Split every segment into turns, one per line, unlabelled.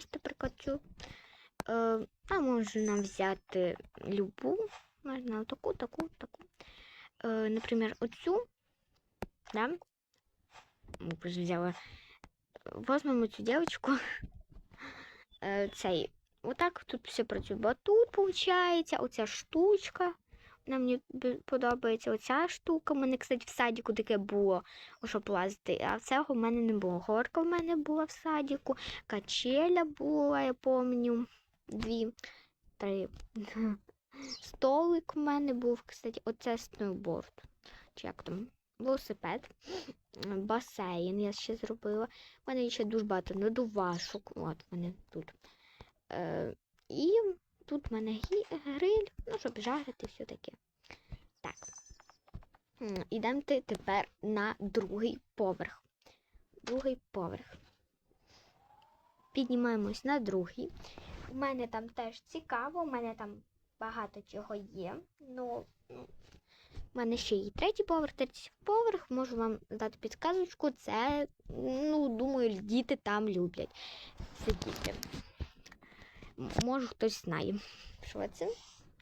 Ось, наприклад. Е, а можна взяти любу. Можна таку, таку, таку. Е, наприклад, оцю. Да? Просто взяла. Возьмемо цю дівчинку. Е, цей. Отак тут все працює. Бо тут, виходить, оця штучка. Мені подобається оця штука. У мене, кстати, в садіку таке було, щоб лазити. А цього в мене не було. Горка в мене була в садіку, качеля була, я пам'ятаю. Дві, три. Столик в мене був, кстати, оце сноуборд. Чи як там? Велосипед, басейн я ще зробила. У мене ще дуже багато надувашок. От вони тут. Е, і тут в мене гриль, ну, щоб жарити все таке. Так. Ідемо тепер на другий поверх. Другий поверх. Піднімаємось на другий. У мене там теж цікаво, у мене там багато чого є. Ну, у мене ще і третій поверх, третій поверх, можу вам дати підказочку. Це, ну, думаю, діти там люблять сидіти. Може, хтось знає, що це.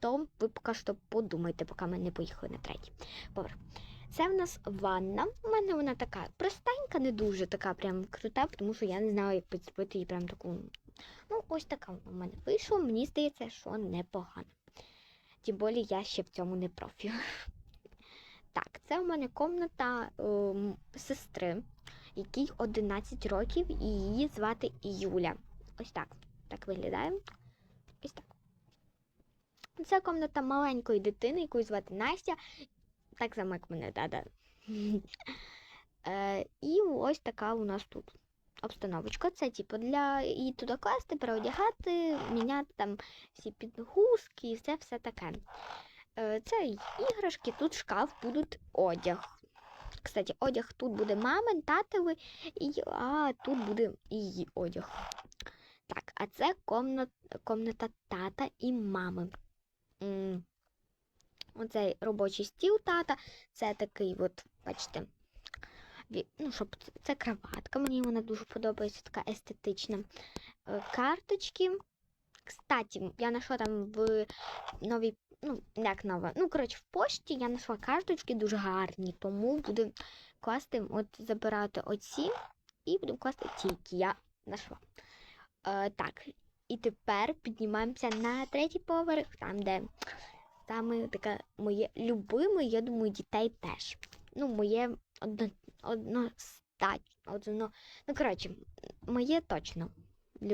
То ви поки що подумайте, поки ми не поїхали на третій поверх. Це в нас ванна. У мене вона така простенька, не дуже така прям крута, тому що я не знаю, як підзробити її прям таку. Ну, ось така вона в мене вийшла. Мені здається, що непогано. Тим більше я ще в цьому не профі. Так, це у мене комната ем, сестри, якій 11 років, і її звати Юля. Ось так. Так виглядає. Ось так. Це комната маленької дитини, яку звати Настя. Так само, мене, да-да. Е, і ось така у нас тут обстановочка. Це типу для її туди класти, переодягати, міняти там всі підгузки і все, все таке. Е, це іграшки, тут шкаф, будуть одяг. Кстати, одяг тут буде мамин, татовий, а тут буде її одяг. А це комната, комната тата і мами. Оцей робочий стіл тата, це такий, от, бачите, ну, щоб це- кроватка, мені вона дуже подобається, така естетична. Е, Карточки. Кстати, я знайшла там в новій, ну, як нова, ну, коротше, в пошті я знайшла карточки дуже гарні, тому буду класти, от забирати оці і буду класти ті, які я знайшла. Е, так, і тепер піднімаємося на третій поверх, там, де там таке моє любиме, я думаю, дітей теж. Ну, моє одно, одностать, одно, ну, коротше, моє точно.